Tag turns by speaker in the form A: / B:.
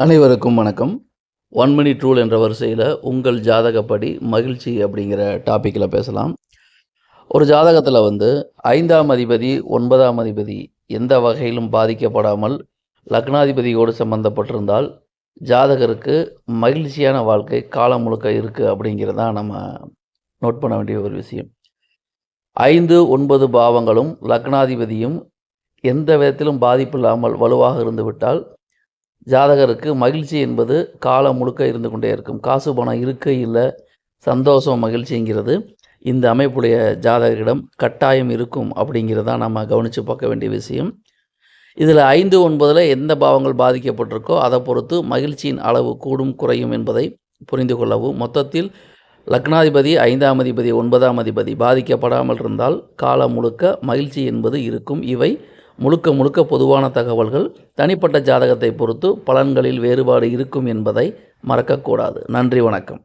A: அனைவருக்கும் வணக்கம். One minute rule என்ற வரிசையில் உங்கள் ஜாதகப்படி மகிழ்ச்சி அப்படிங்கிற டாப்பிக்கில் பேசலாம். ஒரு ஜாதகத்தில் வந்து ஐந்தாம் அதிபதி ஒன்பதாம் அதிபதி எந்த வகையிலும் பாதிக்கப்படாமல் லக்னாதிபதியோடு சம்பந்தப்பட்டிருந்தால் ஜாதகருக்கு மகிழ்ச்சியான வாழ்க்கை காலம் முழுக்க இருக்குது அப்படிங்கிறதா நம்ம நோட் பண்ண வேண்டிய ஒரு விஷயம். ஐந்து ஒன்பது பாவங்களும் லக்னாதிபதியும் எந்த விதத்திலும் பாதிப்பில்லாமல் வலுவாக இருந்துவிட்டால் ஜாதகருக்கு மகிழ்ச்சி என்பது காலம் முழுக்க இருந்து கொண்டே இருக்கும். காசு பணம் இருக்க இல்லை சந்தோஷம் மகிழ்ச்சிங்கிறது இந்த அமைப்புடைய ஜாதகரிடம் கட்டாயம் இருக்கும் அப்படிங்கிறதான் நம்ம கவனித்து பார்க்க வேண்டிய விஷயம். இதில் ஐந்து ஒன்பதில் எந்த பாவங்கள் பாதிக்கப்பட்டிருக்கோ அதை பொறுத்து மகிழ்ச்சியின் அளவு கூடும் குறையும் என்பதை புரிந்து கொள்ளவும். மொத்தத்தில் லக்னாதிபதி ஐந்தாம் அதிபதி ஒன்பதாம் அதிபதி பாதிக்கப்படாமல் இருந்தால் காலம் முழுக்க மகிழ்ச்சி என்பது இருக்கும். இவை முழுக்க முழுக்க பொதுவான தகவல்கள் தனிப்பட்ட ஜாதகத்தை பொறுத்து பலன்களில் வேறுபாடு இருக்கும் என்பதை மறக்கக்கூடாது. நன்றி வணக்கம்.